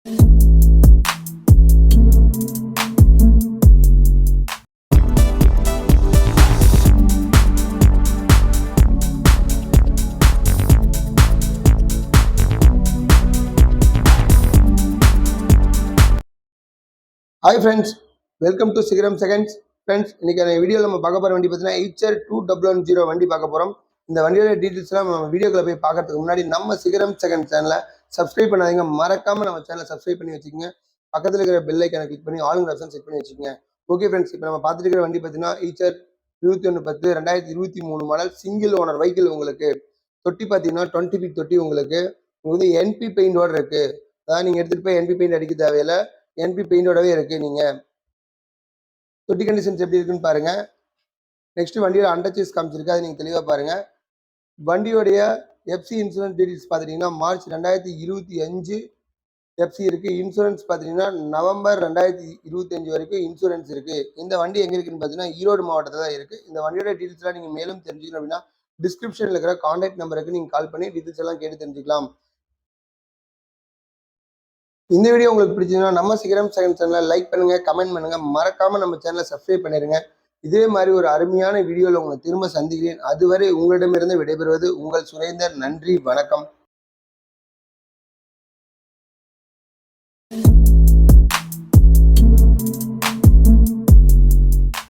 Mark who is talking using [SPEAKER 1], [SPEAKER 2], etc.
[SPEAKER 1] Hi friends welcome to Sigaram seconds friends இன்னைக்கான வீடியோவில் நம்ம பார்க்க போகிற வண்டி பார்த்தீங்கன்னா Eicher two double one zero வண்டி பார்க்க போகிறோம் இந்த வண்டியோட டீட்டெயில்ஸ்லாம் நம்ம வீடியோக்குள்ள போய் பார்க்கறதுக்கு முன்னாடி நம்ம சிகரம் செகண்ட் சேனலை சப்ஸ்கிரைப் பண்ணாதீங்க. மறக்காமல் நம்ம சேனலை சப்ஸ்கிரைப் பண்ணி வச்சுக்கோங்க. பக்கத்தில் இருக்கிற பெல் ஐக்கானை கிளிக் பண்ணி ஆளுங்க ஆப்ஷன் செட் பண்ணி வச்சுக்கோங்க. ஓகே ஃப்ரெண்ட்ஸ் இப்போ நம்ம பார்த்துட்டு இருக்கிற வண்டி பார்த்தீங்கன்னா ஈச்சர் இருபத்தி ஒன்று பத்து ரெண்டாயிரத்தி இருபத்தி மூணு மாடல் சிங்கிள் ஓனர் வெஹிக்கிள் உங்களுக்கு. தொட்டி பார்த்தீங்கன்னா டுவெண்ட்டி ஃபீட் தொட்டி உங்களுக்கு. உங்களுக்கு வந்து என்பி பெயிண்டோட இருக்கு. அதாவது நீங்கள் எடுத்துகிட்டு போய் என்பி பெயிண்ட் அடிக்க தேவையில்லை. என்பி பெயிண்டோடவே இருக்கு நீங்கள் தொட்டி கண்டிஷன்ஸ் எப்படி இருக்குன்னு பாருங்கள் நெக்ஸ்ட் வண்டியில் அண்டர் சீஸ் காமிச்சிருக்கு அதை நீங்கள் தெளிவாக பாருங்க. வண்டியோடைய எஃப்சி இன்சூரன்ஸ் டீட்டெயில்ஸ் பார்த்துட்டிங்கன்னா மார்ச் ரெண்டாயிரத்தி இருபத்தி அஞ்சு எஃப்சி இருக்குது இன்சூரன்ஸ் பார்த்தீங்கன்னா நவம்பர் ரெண்டாயிரத்தி இருபத்தி அஞ்சு வரைக்கும் இன்சூரன்ஸ் இருக்குது இந்த வண்டி எங்கே இருக்குன்னு பார்த்தீங்கன்னா ஈரோடு மாவட்டத்தில் தான் இருக்குது இந்த வண்டியோட டீடெயில்ஸ்லாம் நீங்கள் மேலும் தெரிஞ்சுக்கணும் அப்படின்னா டிஸ்கிரிப்ஷனில் இருக்கிற கான்டாக்ட் நம்பருக்கு நீங்கள் கால் பண்ணி டீடைல்ஸ் எல்லாம் கேட்டு தெரிஞ்சுக்கலாம். இந்த வீடியோ உங்களுக்கு பிடிச்சதுன்னா நம்ம சீக்கிரம் செகண்ட் சேனலை லைக் பண்ணுங்கள் கமெண்ட் பண்ணுங்க. மறக்காமல் நம்ம சேனலை சப்ஸ்கிரைப் பண்ணிடுங்க இதே மாதிரி ஒரு அருமையான வீடியோவில் உங்களை திரும்ப சந்திக்கிறேன். அதுவரை உங்களிடமிருந்து விடைபெறுவது உங்கள் சுரேந்தர். நன்றி வணக்கம்.